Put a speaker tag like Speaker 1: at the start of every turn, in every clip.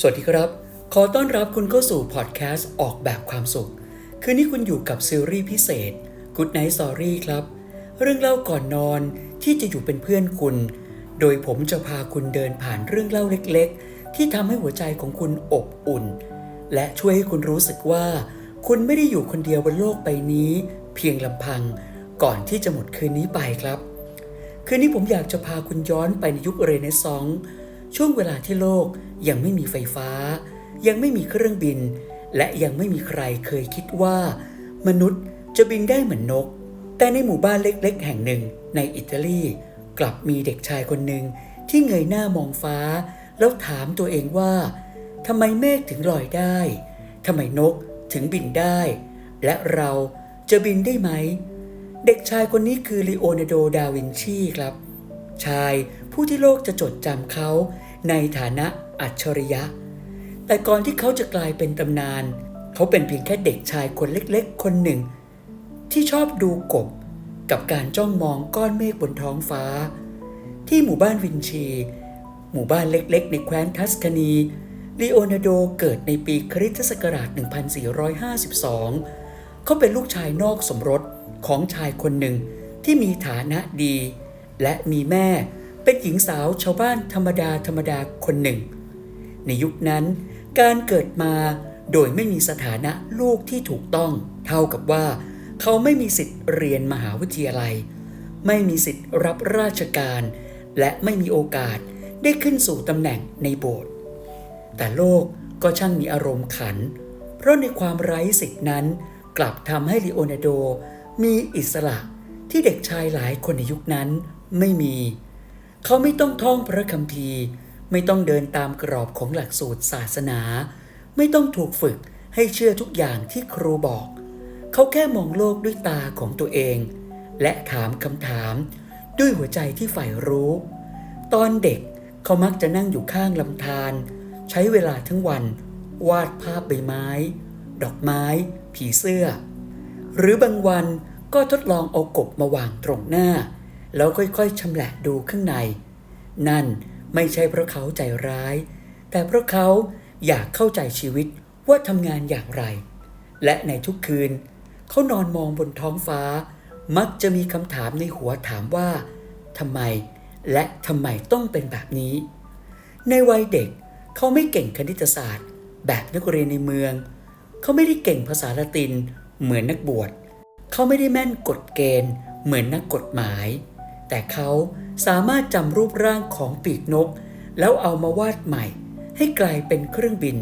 Speaker 1: สวัสดีครับ ขอต้อนรับคุณเข้าสู่พอดแคสต์ออกแบบความสุข คืนนี้คุณอยู่กับซีรีส์พิเศษ Good Night Story ครับ เรื่องเล่าก่อนนอนที่จะอยู่เป็นเพื่อนคุณ โดยผมจะพาคุณเดินผ่านเรื่องเล่าเล็กๆ ที่ทำให้หัวใจของคุณอบอุ่น และช่วยให้คุณรู้สึกว่า คุณไม่ได้อยู่คนเดียวบนโลกใบนี้ เพียงลำพัง ก่อนที่จะหมดคืนนี้ไปครับ คืนนี้ผมอยากจะพาคุณย้อนไปในยุคเรเนซองส์ช่วงเวลาที่โลก ยังไม่มีไฟฟ้า ยังไม่มีเครื่องบิน และยังไม่มีใครเคยคิดว่า มนุษย์จะบินได้เหมือนนก แต่ในหมู่บ้านเล็กๆ แห่งหนึ่งในอิตาลี กลับมีเด็กชายคนหนึ่งที่เงยหน้ามองฟ้า แล้วถามตัวเองว่าทำไมเมฆถึงลอยได้ทำไมนกถึงบินได้ และเราจะบินได้ไหม เด็กชายคนนี้คือลีโอนาร์โด ดาวินชีครับ ชายผู้ที่โลกจะจดจำเขาในฐานะ อัจฉริยะ แต่ก่อนที่เขาจะกลายเป็นตำนาน เขาเป็นเพียงแค่เด็กชายคนเล็กๆ คนหนึ่ง ที่ชอบดูกบกับการจ้องมองก้อนเมฆบนท้องฟ้า ที่หมู่บ้านวินชี หมู่บ้านเล็กๆ ในแคว้นทัสคานีลีโอนาร์โดเกิดในปีคริสตศักราช 1452 เขาเป็นลูกชายนอกสมรสของชายคนหนึ่งที่มีฐานะดี และมีแม่เป็นหญิงสาวชาวบ้านธรรมดาธรรมดาคนหนึ่ง ในยุคนั้น การเกิดมาโดยไม่มีสถานะลูกที่ถูกต้อง เท่ากับว่า เขาไม่มีสิทธิ์เรียนมหาวิทยาลัย ไม่มีสิทธิ์รับราชการ และไม่มีโอกาสได้ขึ้นสู่ตำแหน่งในโบสถ์แต่โลกก็ช่างมีอารมณ์ขัน เพราะในความไร้สิทธินั้น กลับทำให้ลีโอนาร์โดมีอิสระที่เด็กชายหลายคนในยุคนั้นไม่มี เขาไม่ต้องท่องพระคัมภีร์ ไม่ต้องเดินตามกรอบของหลักสูตรศาสนา ไม่ต้องถูกฝึกให้เชื่อทุกอย่างที่ครูบอก เขาแค่มองโลกด้วยตาของตัวเอง และถามคำถาม ด้วยหัวใจที่ใฝ่รู้ ตอนเด็กเขามักจะนั่งอยู่ข้างลำธารใช้เวลาทั้งวัน วาดภาพใบไม้ ดอกไม้ ผีเสื้อ หรือบางวันก็ทดลองเอากบมาวางตรงหน้า แล้วค่อยๆชำแหละดูข้างใน นั่น ไม่ใช่เพราะเขาใจร้าย แต่เพราะเขาอยากเข้าใจชีวิตว่าทำงานอย่างไร และในทุกคืน เขานอนมองบนท้องฟ้า มักจะมีคำถามในหัวถามว่าทำไมและทำไมต้องเป็นแบบนี้ ในวัยเด็กเขาไม่เก่งคณิตศาสตร์ แบบนักเรียนในเมือง เขาไม่ได้เก่งภาษาละตินเหมือนนักบวช เขาไม่ได้แม่นกฎเกณฑ์ เหมือนนักกฎหมาย แต่เขาสามารถจำรูปร่างของปีกนก แล้วเอามาวาดใหม่ ให้กลายเป็นเครื่องบิน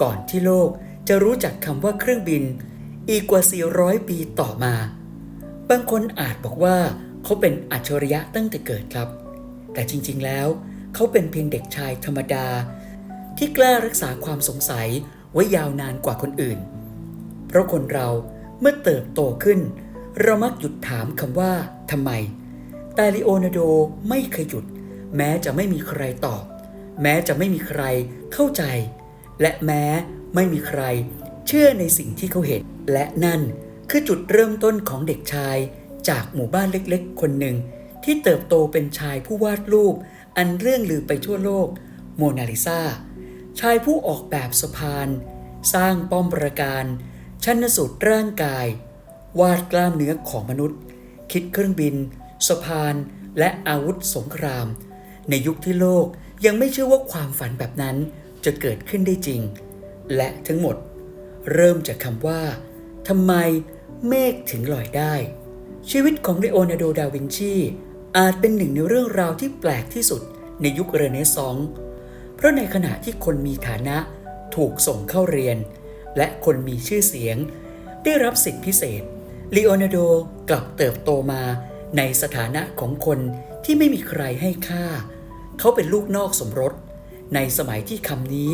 Speaker 1: ก่อนที่โลกจะรู้จักคำว่าเครื่องบิน อีกกว่า 400 ปีต่อมา บางคนอาจบอกว่าเขาเป็นอัจฉริยะตั้งแต่เกิดครับ แต่จริงๆแล้ว เขาเป็นเพียงเด็กชายธรรมดา ที่กล้ารักษาความสงสัยไว้ยาวนานกว่าคนอื่น เพราะคนเราเมื่อเติบโตขึ้น เรามักหยุดถามคำว่าทำไม แต่ลีโอนาร์โดไม่เคยหยุด แม้จะไม่มีใครตอบ แม้จะไม่มีใครเข้าใจ และแม้ไม่มีใครเชื่อในสิ่งที่เขาเห็น และนั่นคือจุดเริ่มต้นของเด็กชายจากหมู่บ้านเล็กๆ คนหนึ่ง ที่เติบโตเป็นชายผู้วาดรูป อันเรื่องลือไปทั่วโลก โมนาลิซาชายผู้ออกแบบสะพาน สร้างป้อมประการ ชันสูตรร่างกาย วาดกล้ามเนื้อของมนุษย์ คิดเครื่องบิน สะพาน และอาวุธสงคราม ในยุคที่โลกยังไม่เชื่อว่าความฝันแบบนั้นจะเกิดขึ้นได้จริง และทั้งหมด เริ่มจากคำว่าทำไมเมฆถึงลอยได้ ชีวิตของเลโอนาร์โด ดาวินชี อาจเป็นหนึ่งในเรื่องราวที่แปลกที่สุดในยุคเรเนซองส์เพราะในขณะที่คนมีฐานะถูกส่งเข้าเรียน และคนมีชื่อเสียง ได้รับสิทธิพิเศษลีโอนาร์โดกลับเติบโตมา ในสถานะของคนที่ไม่มีใครให้ค่า เขาเป็นลูกนอกสมรส ในสมัยที่คำนี้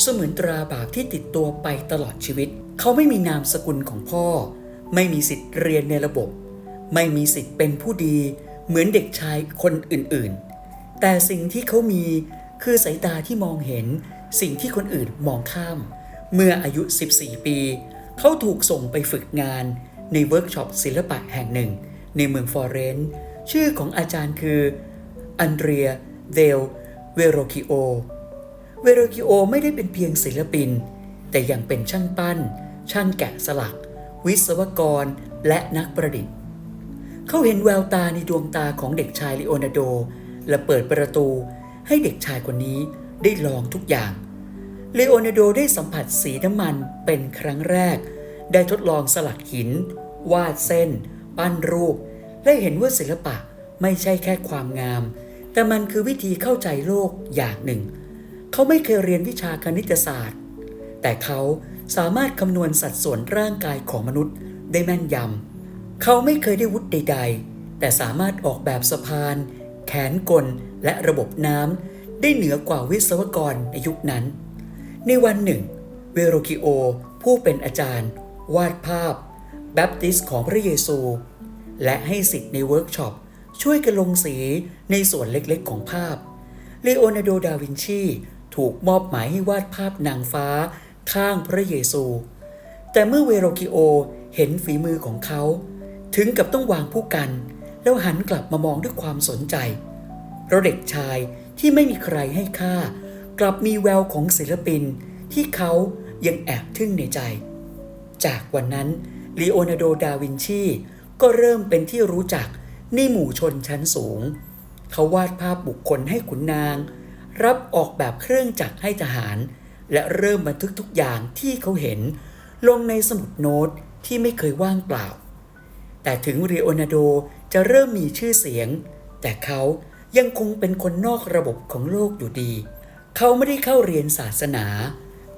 Speaker 1: เสมือนตราบาปที่ติดตัวไปตลอดชีวิต เขาไม่มีนามสกุลของพ่อ ไม่มีสิทธิ์เรียนในระบบ ไม่มีสิทธิ์เป็นผู้ดี เหมือนเด็กชายคนอื่นๆ แต่สิ่งที่เขามีคือสายตาที่มองเห็นสิ่งที่คนอื่นมองข้าม เมื่ออายุ 14 ปี เขาถูกส่งไปฝึกงานในเวิร์กช็อปศิลปะแห่งหนึ่ง ในเมืองฟอเรนซ์ชื่อของอาจารย์คืออันเดรียเดลเวโรคิโอ เวโรกิโอไม่ได้เป็นเพียงศิลปิน แต่ยังเป็นช่างปั้น ช่างแกะสลัก วิศวกรและนักประดิษฐ์ เขาเห็นแววตาในดวงตาของเด็กชายลีโอนาโด และเปิดประตูให้เด็กชายคนนี้ได้ลองทุกอย่างลีโอนาโดได้สัมผัสสีน้ำมันเป็นครั้งแรก ได้ทดลองสลักหิน วาดเส้น ปั้นรูป และเห็นว่าศิลปะไม่ใช่แค่ความงาม แต่มันคือวิธีเข้าใจโลกอย่างหนึ่ง เขาไม่เคยเรียนวิชาคณิตศาสตร์ แต่เขาสามารถคำนวณสัดส่วนร่างกายของมนุษย์ได้แม่นยำ เขาไม่เคยได้วุฒิใด ๆ แต่สามารถออกแบบสะพาน แขนกลและระบบน้ำได้เหนือกว่าวิศวกรในยุคนั้น ในวันหนึ่ง เวโรคิโอ ผู้เป็นอาจารย์ วาดภาพแบปติสของพระเยซู และให้สิทธิ์ในเวิร์กช็อปช่วยกันลงสีในส่วนเล็กๆของภาพเลโอนาร์โด ดาวินชี ถูกมอบหมายให้วาดภาพนางฟ้าข้างพระเยซู แต่เมื่อเวโรคิโอเห็นฝีมือของเขา ถึงกับต้องวางผู้กัน แล้วหันกลับมามองด้วยความสนใจ เพราะเด็กชายที่ไม่มีใครให้ค่า กลับมีแววของศิลปินที่เขายังแอบทึ่งในใจ จากวันนั้นลีโอนาร์โด ดาวินชี ก็เริ่มเป็นที่รู้จักในหมู่ชนชั้นสูง เขาวาดภาพบุคคลให้ขุนนาง รับออกแบบเครื่องจักรให้ทหาร และเริ่มบันทึกทุกอย่างที่เขาเห็น ลงในสมุดโน้ตที่ไม่เคยว่างเปล่า แต่ถึงลีโอนาโดจะเริ่มมีชื่อเสียง แต่เขายังคงเป็นคนนอกระบบของโลกอยู่ดี เขาไม่ได้เข้าเรียนศาสนา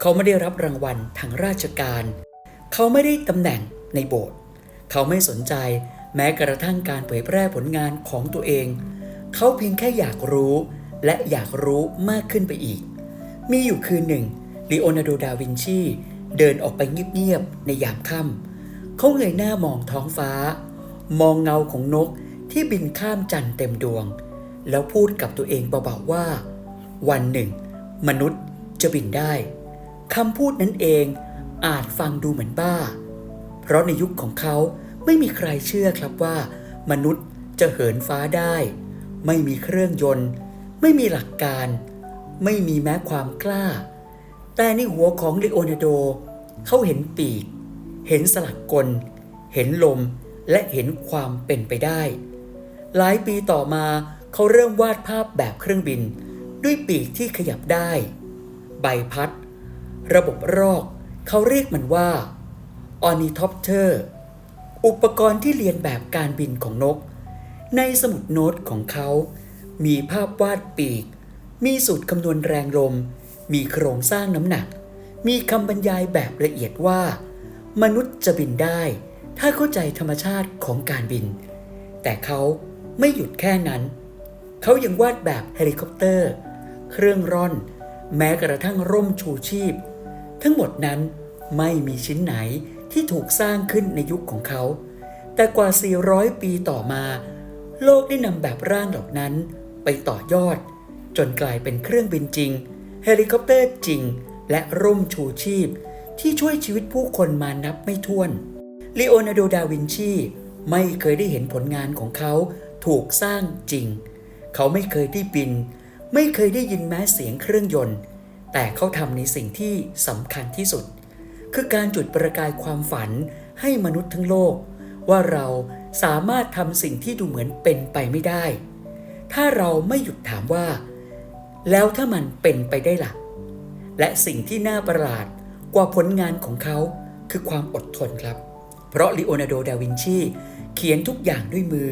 Speaker 1: เขาไม่ได้รับรางวัลทางราชการ เขาไม่ได้ตำแหน่งในโบสถ์ เขาไม่สนใจแม้กระทั่งการเผยแพร่ผลงานของตัวเอง เขาเพียงแค่อยากรู้และอยากรู้มากขึ้นไปอีก มีอยู่คืนหนึ่งลีโอนาร์โดดาวินชีเดินออกไปเงียบๆในยามค่ำเขาเงยหน้ามองท้องฟ้า มองเงาของนกที่บินข้ามจันทร์เต็มดวง แล้วพูดกับตัวเองเบาๆว่า วันหนึ่ง มนุษย์จะบินได้คำพูดนั้นเองอาจฟังดูเหมือนบ้า เพราะในยุคของเขา ไม่มีใครเชื่อครับว่า มนุษย์จะเหินฟ้าได้ ไม่มีเครื่องยนต์ ไม่มีหลักการ ไม่มีแม้ความกล้า แต่ในหัวของลีโอนาร์โด เขาเห็นปีก เห็นสลักกล เห็นลมและเห็นความเป็นไปได้ หลายปีต่อมาเขาเริ่มวาดภาพแบบเครื่องบิน ด้วยปีกที่ขยับได้ ใบพัด ระบบรอก เขาเรียกมันว่า ornithopter อุปกรณ์ที่เรียนแบบการบินของนก ในสมุดโน้ตของเขา มีภาพวาดปีก มีสูตรคำนวณแรงลม มีโครงสร้างน้ำหนัก มีคำบรรยายแบบละเอียดว่า มนุษย์จะบินได้ ถ้าเข้าใจธรรมชาติของการบิน แต่เขาไม่หยุดแค่นั้น เขายังวาดแบบเฮลิคอปเตอร์ เครื่องร่อน แม้กระทั่งร่มชูชีพ ทั้งหมดนั้นไม่มีชิ้นไหน ที่ถูกสร้างขึ้นในยุคของเขา แต่กว่า 400 ปีต่อมา โลกได้นำแบบร่างเหล่านั้นไปต่อยอด จนกลายเป็นเครื่องบินจริง เฮลิคอปเตอร์จริง และร่มชูชีพ ที่ช่วยชีวิตผู้คนมานับไม่ถ้วนลีโอนาร์โด ดาวินชี ไม่เคยได้เห็นผลงานของเขาถูกสร้างจริง เขาไม่เคยได้บิน ไม่เคยได้ยินแม้เสียงเครื่องยนต์ แต่เขาทำในสิ่งที่สำคัญที่สุด คือการจุดประกายความฝันให้มนุษย์ทั้งโลก ว่าเราสามารถทำสิ่งที่ดูเหมือนเป็นไปไม่ได้ ถ้าเราไม่หยุดถามว่า แล้วถ้ามันเป็นไปได้ล่ะ และสิ่งที่น่าประหลาดกว่าผลงานของเขาคือความอดทนครับ เพราะลีโอนาร์โด ดาวินชี เขียนทุกอย่างด้วยมือ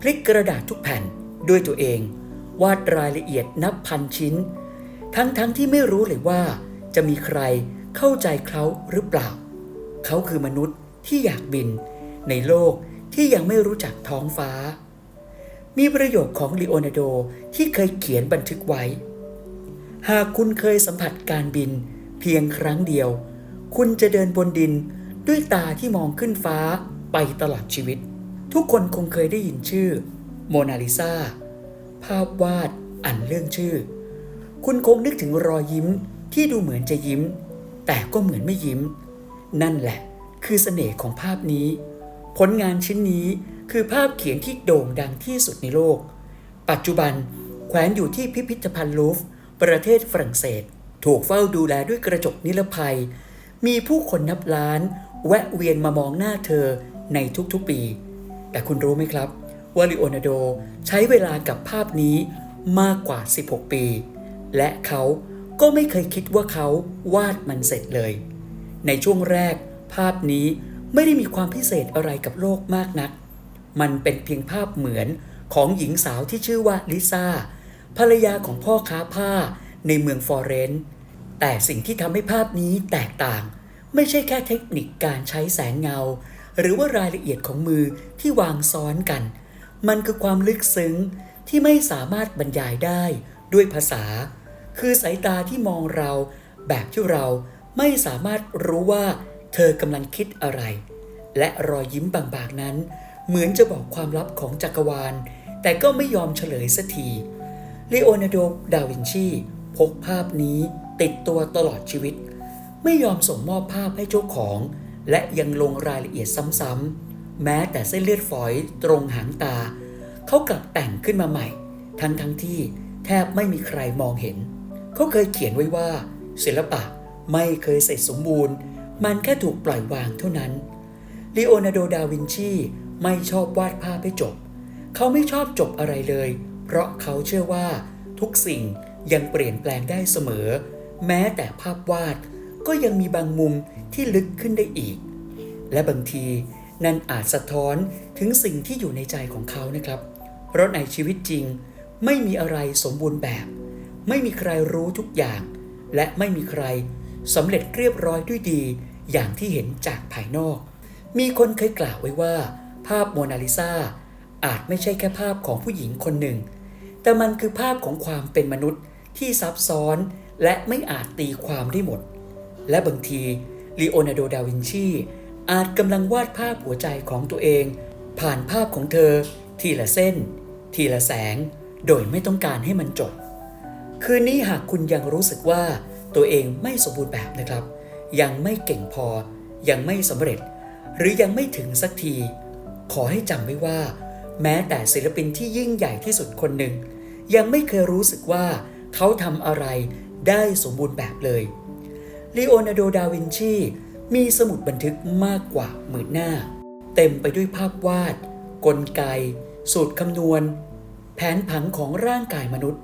Speaker 1: พลิกกระดาษทุกแผ่นด้วยตัวเอง วาดรายละเอียดนับพันชิ้น ทั้งๆทที่ไม่รู้เลยว่าจะมีใคร เข้าใจเขาหรือเปล่า เขาคือมนุษย์ที่อยากบิน ในโลกที่ยังไม่รู้จักท้องฟ้า มีประโยคของลีโอนาร์โดที่เคยเขียนบันทึกไว้ หากคุณเคยสัมผัสการบิน เพียงครั้งเดียว คุณจะเดินบนดินด้วยตาที่มองขึ้นฟ้าไปตลอดชีวิต ทุกคนคงเคยได้ยินชื่อ โมนาลิซาภาพวาดอันเรื่องชื่อ คุณคงนึกถึงรอยยิ้มที่ดูเหมือนจะยิ้ม แต่ก็เหมือนไม่ยิ้ม นั่นแหละคือเสน่ห์ของภาพนี้ ผลงานชิ้นนี้คือภาพเขียนที่โด่งดังที่สุดในโลก ปัจจุบันแขวนอยู่ที่พิพิธภัณฑ์ลูฟ์ประเทศฝรั่งเศส ถูกเฝ้าดูแลด้วยกระจกนิรภัย มีผู้คนนับล้าน แวะเวียนมามองหน้าเธอในทุกๆปี แต่คุณรู้ไหมครับว่าลีโอนาโดใช้เวลากับภาพนี้มากกว่า 16 ปี และเขา ก็ไม่เคยคิดว่าเขาวาดมันเสร็จเลย ในช่วงแรก ภาพนี้ไม่ได้มีความพิเศษอะไรกับโลกมากนัก มันเป็นเพียงภาพเหมือนของหญิงสาวที่ชื่อว่าลิซ่าภรรยาของพ่อค้าผ้าในเมืองฟลอเรนซ์แต่สิ่งที่ทำให้ภาพนี้แตกต่าง ไม่ใช่แค่เทคนิคการใช้แสงเงา หรือว่ารายละเอียดของมือที่วางซ้อนกัน มันคือความลึกซึ้งที่ไม่สามารถบรรยายได้ด้วยภาษา คือสายตาที่มองเราแบบที่เราไม่สามารถรู้ว่าเธอกำลังคิดอะไร และรอยยิ้มบางๆนั้น เหมือนจะบอกความลับของจักรวาล แต่ก็ไม่ยอมเฉลยสักทีเลโอนาร์โด ดาวินชี พกภาพนี้ติดตัวตลอดชีวิต ไม่ยอมส่งมอบภาพให้เจ้าของ และยังลงรายละเอียดซ้ำๆ แม้แต่เส้นเลือดฝอยตรงหางตา เขากลับแต่งขึ้นมาใหม่ ทั้งทั้งที่แทบไม่มีใครมองเห็น เขาเคยเขียนไว้ว่า ศิลปะไม่เคยเสร็จสมบูรณ์ มันแค่ถูกปล่อยวางเท่านั้นลีโอนาร์โดดาวินชีไม่ชอบวาดภาพให้จบ เขาไม่ชอบจบอะไรเลย เพราะเขาเชื่อว่าทุกสิ่งยังเปลี่ยนแปลงได้เสมอ แม้แต่ภาพวาดก็ยังมีบางมุมที่ลึกขึ้นได้อีก และบางทีนั่นอาจสะท้อนถึงสิ่งที่อยู่ในใจของเขานะครับ เพราะในชีวิตจริงไม่มีอะไรสมบูรณ์แบบ ไม่มีใครรู้ทุกอย่าง และไม่มีใครสำเร็จเรียบร้อยด้วยดี อย่างที่เห็นจากภายนอก มีคนเคยกล่าวไว้ว่า ภาพโมนาลิซาอาจไม่ใช่แค่ภาพของผู้หญิงคนหนึ่ง แต่มันคือภาพของความเป็นมนุษย์ที่ซับซ้อนและไม่อาจตีความได้หมด และบางทีลีโอนาร์โด ดาวินชี อาจกำลังวาดภาพหัวใจของตัวเอง ผ่านภาพของเธอ ทีละเส้น ทีละแสง โดยไม่ต้องการให้มันจบ คืนนี้หากคุณยังรู้สึกว่าตัวเองไม่สมบูรณ์แบบนะครับ ยังไม่เก่งพอ ยังไม่สำเร็จ หรือยังไม่ถึงสักที ขอให้จำไว้ว่า แม้แต่ศิลปินที่ยิ่งใหญ่ที่สุดคนหนึ่ง ยังไม่เคยรู้สึกว่าเขาทำอะไรได้สมบูรณ์แบบเลยลีโอนาร์โด ดาวินชี มีสมุดบันทึกมากกว่าหมื่นหน้า เต็มไปด้วยภาพวาด กลไก สูตรคำนวณ แผนผังของร่างกายมนุษย์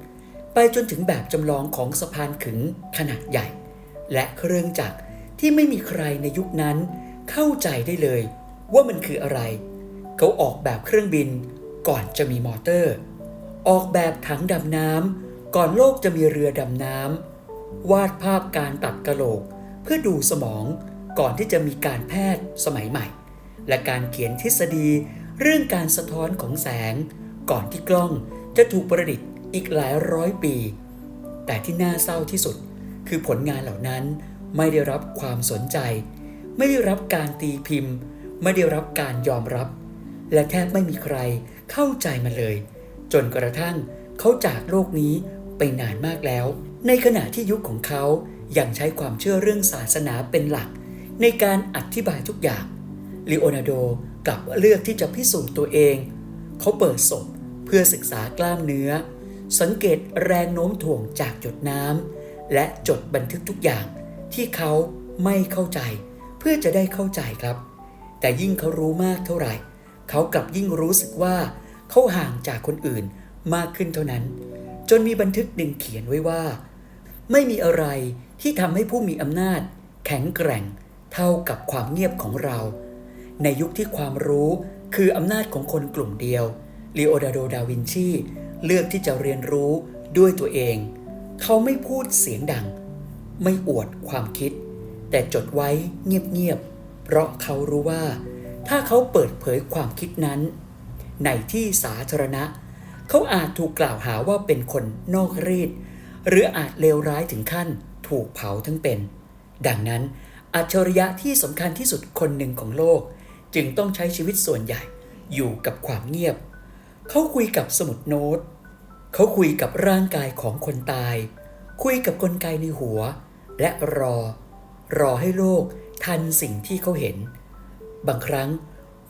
Speaker 1: ไปจนถึงแบบจำลองของสะพานขึงขนาดใหญ่ และเครื่องจักรที่ไม่มีใครในยุคนั้นเข้าใจได้เลยว่ามันคืออะไร เขาออกแบบเครื่องบินก่อนจะมีมอเตอร์ ออกแบบถังดำน้ำก่อนโลกจะมีเรือดำน้ำวาดภาพการตัดกะโหลก เพื่อดูสมองก่อนที่จะมีการแพทย์สมัยใหม่ และการเขียนทฤษฎีเรื่องการสะท้อนของแสง ก่อนที่กล้องจะถูกประดิษฐ์ อีกหลายร้อยปี แต่ที่น่าเศร้าที่สุด คือผลงานเหล่านั้นไม่ได้รับความสนใจ ไม่ได้รับการตีพิมพ์ ไม่ได้รับการยอมรับ และแทบไม่มีใครเข้าใจมันเลย จนกระทั่งเขาจากโลกนี้ไปนานมากแล้ว ในขณะที่ยุคของเขายังใช้ความเชื่อเรื่องศาสนาเป็นหลัก ในการอธิบายทุกอย่างลีโอนาร์โดกลับเลือกที่จะพิสูจน์ตัวเอง เขาเปิดศพเพื่อศึกษากล้ามเนื้อ สังเกตแรงโน้มถ่วงจากหยดน้ำและจดบันทึกทุกอย่างที่เขาไม่เข้าใจ เพื่อจะได้เข้าใจครับ แต่ยิ่งเขารู้มากเท่าไหร่ เขากลับยิ่งรู้สึกว่า เขาห่างจากคนอื่นมากขึ้นเท่านั้น จนมีบันทึกหนึ่งเขียนไว้ว่า ไม่มีอะไรที่ทำให้ผู้มีอำนาจ แข็งแกร่ง เท่ากับความเงียบของเรา ในยุคที่ความรู้คืออำนาจของคนกลุ่มเดียวลีโอนาร์โด ดาวินชี เลือกที่จะเรียนรู้ด้วยตัวเอง เขาไม่พูดเสียงดัง ไม่อวดความคิด แต่จดไว้เงียบๆ เพราะเขารู้ว่า ถ้าเขาเปิดเผยความคิดนั้น ในที่สาธารณะ เขาอาจถูกกล่าวหาว่าเป็นคนนอกรีด หรืออาจเลวร้ายถึงขั้นถูกเผาทั้งเป็น ดังนั้นอัจฉริยะที่สำคัญที่สุดคนหนึ่งของโลก จึงต้องใช้ชีวิตส่วนใหญ่อยู่กับความเงียบ เขาคุยกับสมุดโน้ต เขาคุยกับร่างกายของคนตาย คุยกับกลไกในหัว และรอ รอให้โลกทันสิ่งที่เขาเห็น บางครั้ง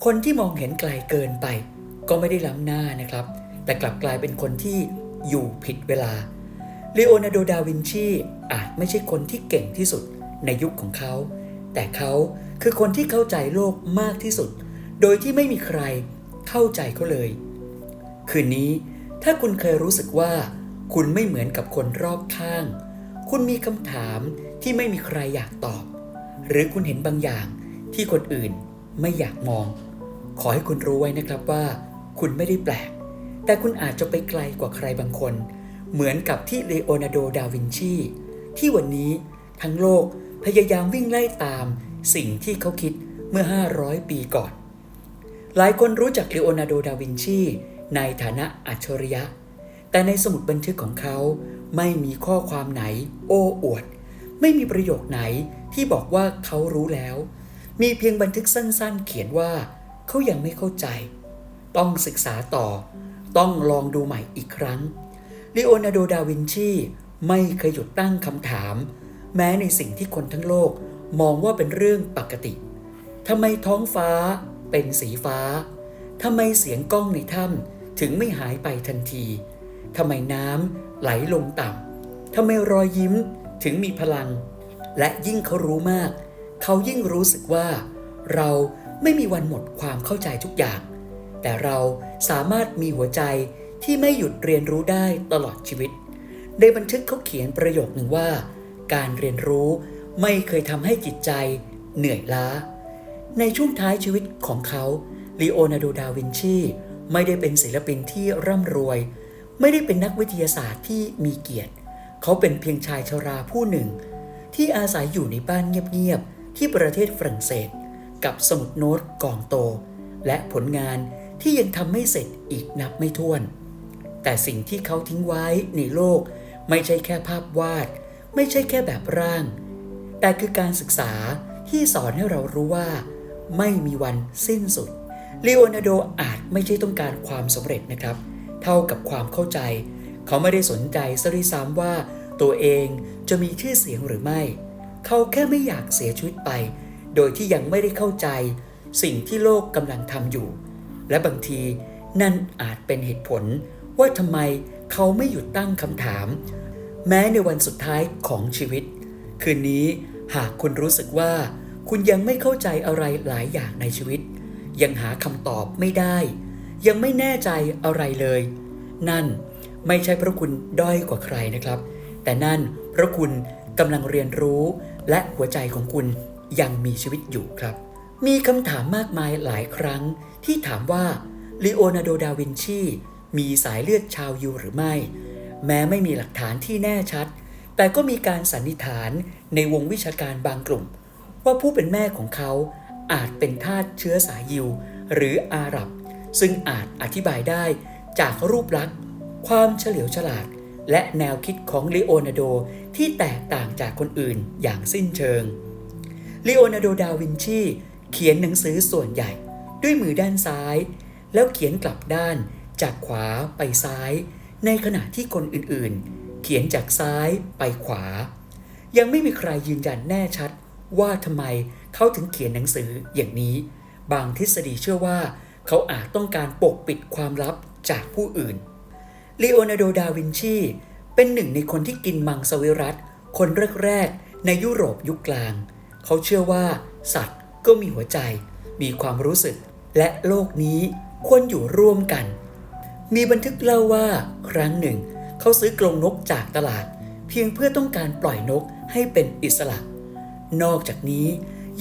Speaker 1: คนที่มองเห็นไกลเกินไป ก็ไม่ได้ล้ำหน้านะครับ แต่กลับกลายเป็นคนที่อยู่ผิดเวลาเลโอนาร์โด ดาวินชีอาจไม่ใช่คนที่เก่งที่สุดในยุคของเขา แต่เขาคือคนที่เข้าใจโลกมากที่สุด โดยที่ไม่มีใครเข้าใจเขาเลย คืนนี้ถ้าคุณเคยรู้สึกว่า คุณไม่เหมือนกับคนรอบข้าง คุณมีคำถามที่ไม่มีใครอยากตอบ หรือคุณเห็นบางอย่างที่คนอื่นไม่อยากมอง ขอให้คุณรู้ไว้นะครับว่า คุณไม่ได้แปลก แต่คุณอาจจะไปไกลกว่าใครบางคน เหมือนกับที่เลโอนาร์โด ดาวินชี ที่วันนี้ทั้งโลกพยายามวิ่งไล่ตามสิ่งที่เขาคิดเมื่อ 500 ปีก่อน หลายคนรู้จักเลโอนาร์โด ดาวินชี ในฐานะอัจฉริยะ แต่ในสมุดบันทึกของเขาไม่มีข้อความไหน โอ้อวด ไม่มีประโยคไหนที่บอกว่าเขารู้แล้ว มีเพียงบันทึกสั้นๆ เขียนว่า เขายังไม่เข้าใจ ต้องศึกษาต่อ ต้องลองดูใหม่อีกครั้งลีโอนาร์โด ดาวินชี ไม่เคยหยุดตั้งคำถาม แม้ในสิ่งที่คนทั้งโลกมองว่าเป็นเรื่องปกติทำไมท้องฟ้าเป็นสีฟ้าทำไมเสียงก้องในถ้ำ ถึงไม่หายไปทันทีทำไมน้ำไหลลงต่ำทำไมรอยยิ้มถึงมีพลัง และยิ่งเขารู้มาก เขายิ่งรู้สึกว่า เราไม่มีวันหมดความเข้าใจทุกอย่าง แต่เราสามารถมีหัวใจที่ไม่หยุดเรียนรู้ได้ตลอดชีวิต ในบันทึกเขาเขียนประโยคหนึ่งว่า การเรียนรู้ไม่เคยทำให้จิตใจเหนื่อยล้า ในช่วงท้ายชีวิตของเขาลีโอนาร์โด ดาวินชี ไม่ได้เป็นศิลปินที่ร่ำรวย ไม่ได้เป็นนักวิทยาศาสตร์ที่มีเกียรติ เขาเป็นเพียงชายชราผู้หนึ่ง ที่อาศัยอยู่ในบ้านเงียบๆที่ประเทศฝรั่งเศส กับสมุดโน้ตกองโต และผลงานที่ยังทำไม่เสร็จอีกนับไม่ถ้วน แต่สิ่งที่เขาทิ้งไว้ในโลก ไม่ใช่แค่ภาพวาด ไม่ใช่แค่แบบร่าง แต่คือการศึกษาที่สอนให้เรารู้ว่า ไม่มีวันสิ้นสุด ลีโอนาร์โดอาจไม่ใช่ต้องการความสำเร็จนะครับ เท่ากับความเข้าใจ เขาไม่ได้สนใจซะด้วยซ้ำว่าตัวเองจะมีชื่อเสียงหรือไม่ เขาแค่ไม่อยากเสียชีวิตไป โดยที่ยังไม่ได้เข้าใจ สิ่งที่โลกกำลังทำอยู่ และบางทีนั่นอาจเป็นเหตุผลว่าทำไมเขาไม่หยุดตั้งคำถาม แม้ในวันสุดท้ายของชีวิต คืนนี้หากคุณรู้สึกว่า คุณยังไม่เข้าใจอะไรหลายอย่างในชีวิต ยังหาคำตอบไม่ได้ ยังไม่แน่ใจอะไรเลย นั่นไม่ใช่เพราะคุณด้อยกว่าใครนะครับ แต่นั่นเพราะคุณกำลังเรียนรู้และหัวใจของคุณยังมีชีวิตอยู่ครับ มีคำถามมากมายหลายครั้งที่ถามว่าลีโอนาร์โด ดาวินชี มีสายเลือดชาวยูหรือไม่ แม้ไม่มีหลักฐานที่แน่ชัด แต่ก็มีการสันนิษฐานในวงวิชาการบางกลุ่ม ว่าผู้เป็นแม่ของเขา อาจเป็นทาสเชื้อสายยิว หรืออาหรับ ซึ่งอาจอธิบายได้จากรูปลักษณ์ ความเฉลียวฉลาด และแนวคิดของลีโอนาร์โดที่แตกต่างจากคนอื่นอย่างสิ้นเชิงลีโอนาร์โดดาวินชีเขียนหนังสือส่วนใหญ่ ด้วยมือด้านซ้าย แล้วเขียนกลับด้านจากขวาไปซ้าย ในขณะที่คนอื่นๆ เขียนจากซ้ายไปขวา ยังไม่มีใครยืนยันแน่ชัดว่าทำไม เขาถึงเขียนหนังสืออย่างนี้ บางทฤษฎีเชื่อว่า เขาอาจต้องการปกปิดความลับจากผู้อื่นลีโอนาร์โด ดาวินชี เป็นหนึ่งในคนที่กินมังสวิรัตคนแรกๆ ในยุโรปยุคกลาง เขาเชื่อว่า สัตว์ก็มีหัวใจ มีความรู้สึก และโลกนี้ควรอยู่ร่วมกัน มีบันทึกเล่าว่า ครั้งหนึ่ง เขาซื้อกรงนกจากตลาด เพียงเพื่อต้องการปล่อยนกให้เป็นอิสระ นอกจากนี้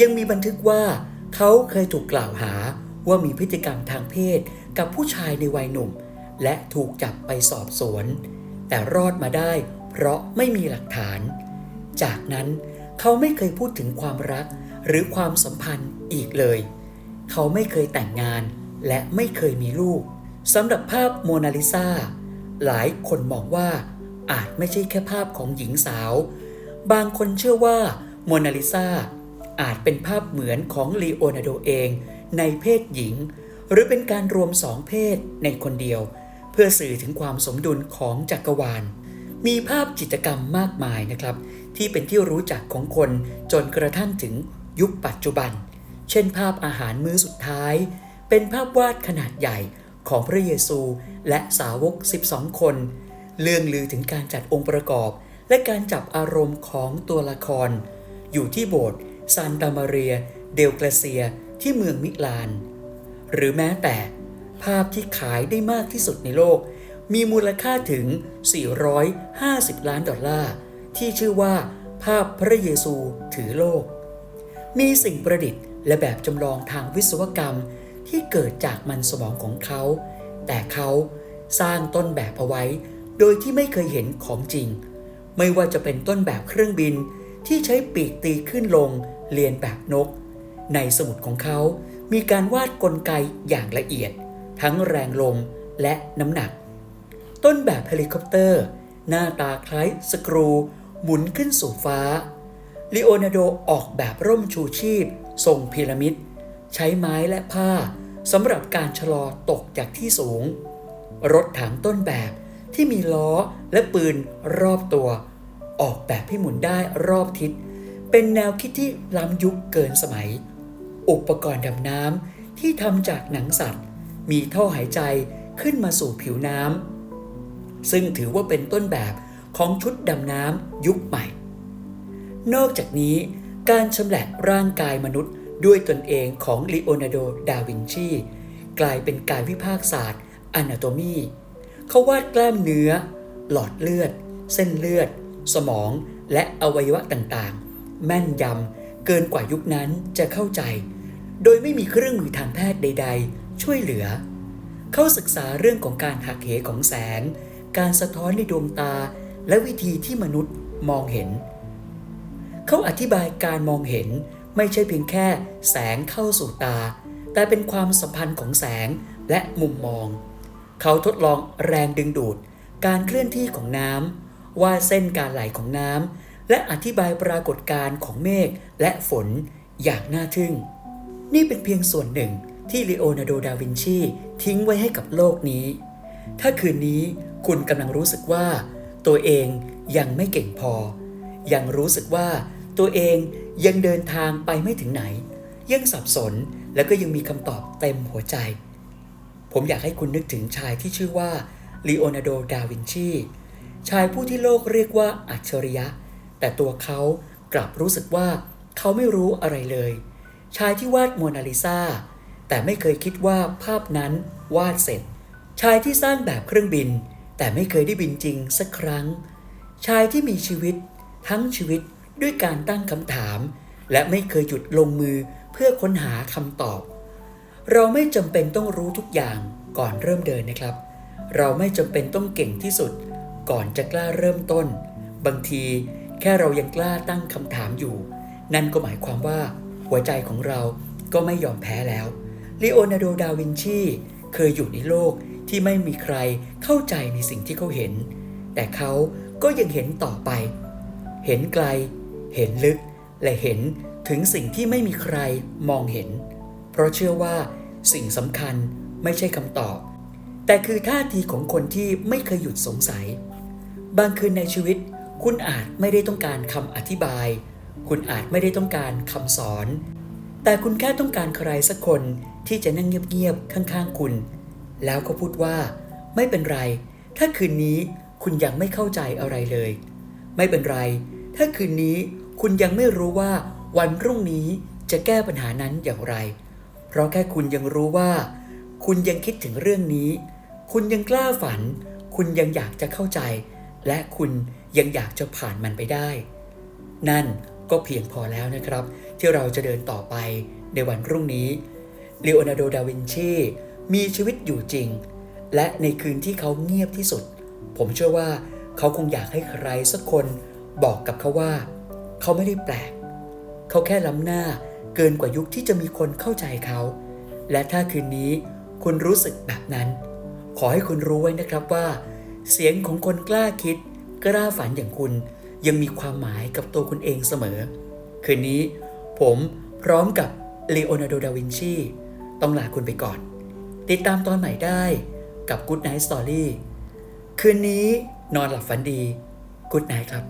Speaker 1: ยังมีบันทึกว่าเขาเคยถูกกล่าวหาว่ามีพฤติกรรมทางเพศกับผู้ชายในวัยหนุ่ม และถูกจับไปสอบสวน แต่รอดมาได้เพราะไม่มีหลักฐาน จากนั้นเขาไม่เคยพูดถึงความรักหรือความสัมพันธ์อีกเลย เขาไม่เคยแต่งงานและไม่เคยมีลูกสำหรับภาพโมนาลิซาหลายคนมองว่าอาจไม่ใช่แค่ภาพของหญิงสาว บางคนเชื่อว่าโมนาลิซา อาจเป็นภาพเหมือนของลีโอนาร์โดเองในเพศหญิง หรือเป็นการรวมสองเพศในคนเดียว เพื่อสื่อถึงความสมดุลของจักรวาล มีภาพจิตรกรรมมากมายนะครับ ที่เป็นที่รู้จักของคนจนกระทั่งถึงยุคปัจจุบัน เช่น ภาพอาหารมื้อสุดท้าย เป็นภาพวาดขนาดใหญ่ของพระเยซูและสาวก 12 คน เรื่องลือถึงการจัดองค์ประกอบ และการจับอารมณ์ของตัวละคร อยู่ที่โบสถ์ ซานตามาเรีย เดลกลเซียที่เมืองมิลาน หรือแม้แต่ภาพที่ขายได้มากที่สุดในโลก มีมูลค่าถึง 450 ล้านดอลลาร์ ที่ชื่อว่า ภาพพระเยซูถือโลก มีสิ่งประดิษฐ์และแบบจำลองทางวิศวกรรมที่เกิดจากมันสมองของเขา แต่เขาสร้างต้นแบบเอาไว้ โดยที่ไม่เคยเห็นของจริง ไม่ว่าจะเป็นต้นแบบเครื่องบินที่ใช้ปีกตีขึ้นลง เรียนแบบนก ในสมุดของเขา มีการวาดกลไกอย่างละเอียด ทั้งแรงลมและน้ำหนัก ต้นแบบเฮลิคอปเตอร์ หน้าตาคล้ายสกรู หมุนขึ้นสู่ฟ้าลีโอนาร์โดออกแบบร่มชูชีพ ทรงพีระมิด ใช้ไม้และผ้าสำหรับการชะลอตกจากที่สูง รถถังต้นแบบที่มีล้อและปืนรอบตัว ออกแบบให้หมุนได้รอบทิศ เป็นแนวคิดที่ล้ำยุคเกินสมัย อุปกรณ์ดำน้ำที่ทำจากหนังสัตว์ มีท่อหายใจขึ้นมาสู่ผิวน้ำซึ่งถือว่าเป็นต้นแบบของชุดดำน้ำยุคใหม่ นอกจากนี้การชำแหละร่างกายมนุษย์ด้วยตนเองของลีโอนาร์โด ดาวินชี กลายเป็นการวิพากษศาสตร์อนาโตมีเขาวาดกล้ามเนื้อ หลอดเลือด เส้นเลือด สมอง และอวัยวะต่างๆ แม่นยำเกินกว่ายุคนั้นจะเข้าใจ โดยไม่มีเครื่องมือทางแพทย์ใด ๆ ช่วยเหลือ เขาศึกษาเรื่องของการหักเหของแสง การสะท้อนในดวงตา และวิธีที่มนุษย์มองเห็น เขาอธิบายการมองเห็นไม่ใช่เพียงแค่แสงเข้าสู่ตา แต่เป็นความสัมพันธ์ของแสงและมุมมอง เขาทดลองแรงดึงดูด การเคลื่อนที่ของน้ำว่าเส้นการไหลของน้ำ และอธิบายปรากฏการณ์ของเมฆและฝนอย่างน่าทึ่ง นี่เป็นเพียงส่วนหนึ่งที่ลีโอนาร์โด ดาวินชี ทิ้งไว้ให้กับโลกนี้ ถ้าคืนนี้คุณกำลังรู้สึกว่า ตัวเองยังไม่เก่งพอ ยังรู้สึกว่าตัวเองยังเดินทางไปไม่ถึงไหน ยังสับสนแล้วก็ยังมีคำตอบเต็มหัวใจ ผมอยากให้คุณนึกถึงชายที่ชื่อว่าลีโอนาร์โด ดาวินชี ชายผู้ที่โลกเรียกว่าอัจฉริยะ แต่ตัวเขากลับรู้สึกว่าเขาไม่รู้อะไรเลย ชายที่วาดโมนาลิซาแต่ไม่เคยคิดว่าภาพนั้นวาดเสร็จ ชายที่สร้างแบบเครื่องบิน แต่ไม่เคยได้บินจริงสักครั้ง ชายที่มีชีวิต ทั้งชีวิตด้วยการตั้งคำถาม และไม่เคยหยุดลงมือเพื่อค้นหาคำตอบ เราไม่จำเป็นต้องรู้ทุกอย่างก่อนเริ่มเดินนะครับ เราไม่จำเป็นต้องเก่งที่สุด ก่อนจะกล้าเริ่มต้น บางที แค่เรายังกล้าตั้งคำถามอยู่ นั่นก็หมายความว่าหัวใจของเราก็ไม่ยอมแพ้แล้วลีโอนาร์โด ดาวินชี เคยอยู่ในโลกที่ไม่มีใครเข้าใจในสิ่งที่เขาเห็น แต่เขาก็ยังเห็นต่อไป เห็นไกล เห็นลึก และเห็นถึงสิ่งที่ไม่มีใครมองเห็น เพราะเชื่อว่าสิ่งสำคัญไม่ใช่คำตอบ แต่คือท่าทีของคนที่ไม่เคยหยุดสงสัย บางคืนในชีวิต คุณอาจไม่ได้ต้องการคำอธิบาย คุณอาจไม่ได้ต้องการคำสอน แต่คุณแค่ต้องการใครสักคนที่จะนั่งเงียบๆข้างๆคุณ แล้วก็พูดว่า ไม่เป็นไร ถ้าคืนนี้คุณยังไม่เข้าใจอะไรเลย ไม่เป็นไร ถ้าคืนนี้คุณยังไม่รู้ว่าวันพรุ่งนี้จะแก้ปัญหานั้นอย่างไร เพราะแค่คุณยังรู้ว่า คุณยังคิดถึงเรื่องนี้ คุณยังกล้าฝัน คุณยังอยากจะเข้าใจ และคุณ ยังอยากจะผ่านมันไปได้ นั่นก็เพียงพอแล้วนะครับ ที่เราจะเดินต่อไปในวันพรุ่งนี้เลโอนาร์โด ดาวินชี มีชีวิตอยู่จริง และในคืนที่เขาเงียบที่สุด ผมเชื่อว่าเขาคงอยากให้ใครสักคนบอกกับเขาว่า เขาไม่ได้แปลก เขาแค่ล้ำหน้าเกินกว่ายุคที่จะมีคนเข้าใจเขา และถ้าคืนนี้คุณรู้สึกแบบนั้น ขอให้คุณรู้ไว้นะครับว่า เสียงของคนกล้าคิด กล้าฝันอย่างคุณยังมีความหมายกับตัวคุณเองเสมอ คืนนี้ผมพร้อมกับเลโอนาร์โด ดาวินชี ต้องลาคุณไปก่อน ติดตามตอนใหม่ได้กับ Good Night Story คืนนี้นอนหลับฝันดี Good Night ครับ